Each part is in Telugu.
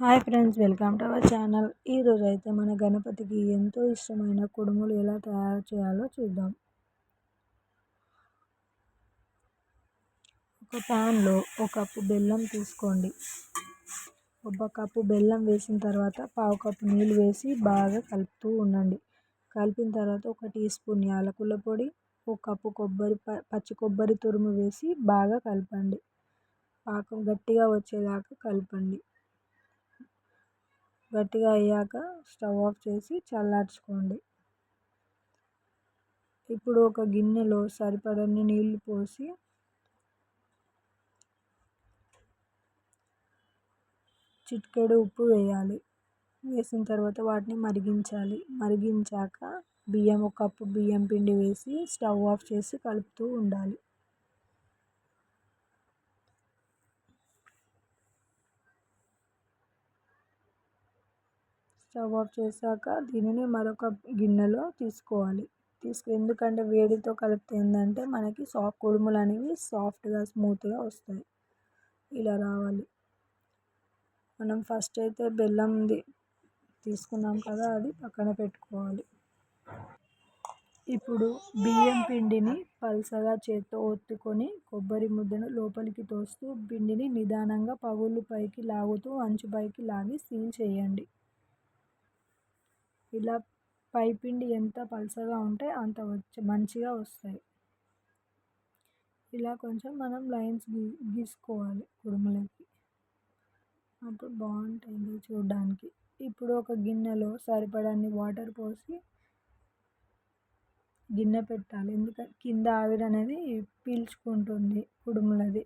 Hi friends welcome to our channel. ఈరోజు అయితే మన గణపతికి ఎంతో ఇష్టమైన కుడుములు ఎలా తయారు చేయాలో చూద్దాం. ఒక ప్యాన్లో ఒక కప్పు బెల్లం తీసుకోండి. ఒక కప్పు బెల్లం వేసిన తర్వాత పావు కప్పు నీళ్ళు వేసి బాగా కలుపుతూ ఉండండి. కలిపిన తర్వాత ఒక టీ స్పూన్ యాలకుల పొడి ఒక కప్పు కొబ్బరి పచ్చి కొబ్బరి తురుము వేసి బాగా కలపండి. పాకం గట్టిగా వచ్చేదాకా కలపండి. గట్టిగా అయ్యాక స్టవ్ ఆఫ్ చేసి చల్లార్చుకోండి. ఇప్పుడు ఒక గిన్నెలో సరిపడని నీళ్ళు పోసి చిటికెడు ఉప్పు వేయాలి. వేసిన తర్వాత వాటిని మరిగించాలి. మరిగించాక బియ్యం ఒక కప్పు బియ్యం పిండి వేసి స్టవ్ ఆఫ్ చేసి కలుపుతూ ఉండాలి. స్టవ్ ఆఫ్ చేశాక దీనిని మరొక గిన్నెలో తీసుకోవాలి. తీసుకు ఎందుకంటే వేడితో కలిపితే ఏంటంటే మనకి సాఫ్ట్ కుడుములు అనేవి సాఫ్ట్గా స్మూత్గా వస్తాయి. ఇలా రావాలి. మనం ఫస్ట్ అయితే బెల్లంది తీసుకున్నాం కదా అది పక్కన పెట్టుకోవాలి. ఇప్పుడు బియ్యం పిండిని పల్సగా చేత్తో ఒత్తుకొని కొబ్బరి ముద్దను లోపలికి తోస్తూ పిండిని నిదానంగా పగుళ్ళు పైకి లాగుతూ అంచు పైకి లాగి సీల్ చేయండి. ఇలా పైపిండి ఎంత పలచగా ఉంటే అంత వచ్చి మంచిగా వస్తాయి. ఇలా కొంచెం మనం లైన్స్ గీ గీసుకోవాలి కుడుములకి. అప్పుడు బాగుంటుంది చూడడానికి. ఇప్పుడు ఒక గిన్నెలో సరిపడన్ని వాటర్ పోసి గిన్నె పెట్టాలి. ఎందుకంటే కింద ఆవిరి అనేది పీల్చుకుంటుంది కుడుములది.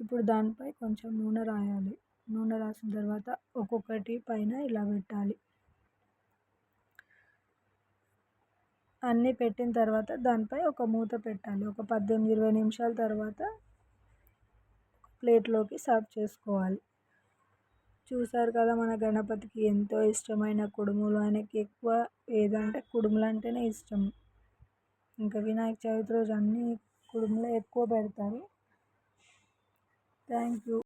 ఇప్పుడు దానిపై కొంచెం నూనె రాయాలి. నూనె రాసిన తర్వాత ఒక్కొక్కటి పైన ఇలా పెట్టాలి. అన్నీ పెట్టిన తర్వాత దానిపై ఒక మూత పెట్టాలి. ఒక పద్దెనిమిది ఇరవై నిమిషాల తర్వాత ప్లేట్లోకి సర్వ్ చేసుకోవాలి. చూసారు కదా మన గణపతికి ఎంతో ఇష్టమైన కుడుములు. ఆయనకి ఎక్కువ ఏదంటే కుడుములు అంటేనే ఇష్టం. ఇంకా వినాయక చవితి రోజు అన్నీ కుడుములే ఎక్కువ పెడతారు. Thank you